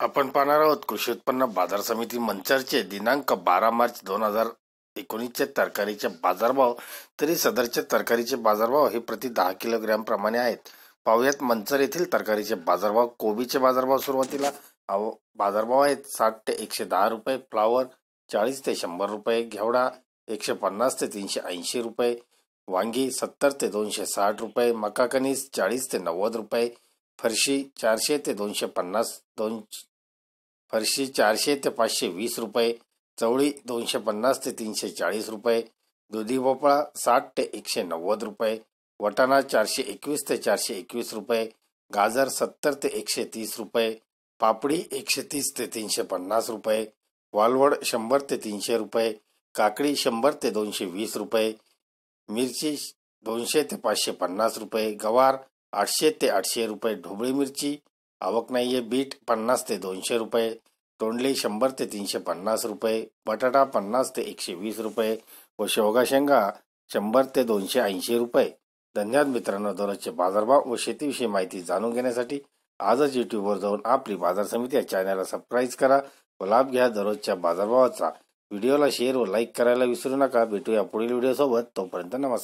आपण पाहणार आहोत कृषी उत्पन्न बाजार समिती मंचरचे दिनांक बारा मार्च दोन हजार एकोणीसचे तरकारीचे बाजारभाव. तरी सदरचे तरकारीचे बाजारभाव हे प्रति दहा किलोग्रॅम प्रमाणे आहेत. पाहुयात मंचर येथील तरकारीचे बाजारभाव. कोबीचे बाजारभाव सुरुवातीला बाजारभाव आहेत. साठ ते एकशे दहा रुपये. फ्लावर चाळीस ते शंभर रुपये. घेवडा एकशे पन्नास ते तीनशे ऐंशी रुपये. वांगी सत्तर ते दोनशे साठ रुपये. मका कणीस चाळीस ते नव्वद रुपये. फरशी चारशे ते दोनशे पन्नास दोन फरशी चारशे ते पाचशे वीस रुपये चवळी दोनशे पन्नास ते तीनशे चाळीस रुपये दुधी भोपळा साठ ते एकशे नव्वद रुपये वटाणा चारशे एकवीस ते चारशे एकवीस रुपये गाजर सत्तर ते एकशे तीस रुपये पापडी एकशे तीस ते तीनशे पन्नास रुपये वालवड शंभर ते तीनशे रुपये काकडी शंभर ते दोनशे वीस रुपये मिरची दोनशे ते पाचशे पन्नास रुपये गवार आठशे ते आठशे रुपये ढोबळी मिरची आवक नाहीये बीट पन्नास ते दोनशे रुपये तोंडली शंभर ते तीनशे पन्नास रुपये बटाटा पन्नास ते एकशे वीस रुपये व शेवगा शेंगा शंभर ते दोनशे ऐंशी रुपये. धन्यवाद मित्रांनो दररोजचे बाजारभाव व शेतीविषयी माहिती जाणून घेण्यासाठी आजच युट्यूबवर जाऊन आपली बाजार समिती या चॅनलला सबस्क्राईब करा व लाभ घ्या दररोजच्या बाजारभावाचा. व्हिडिओला शेअर व लाईक करायला विसरू नका. भेटूया पुढील व्हिडिओसोबत तोपर्यंत नमस्कार.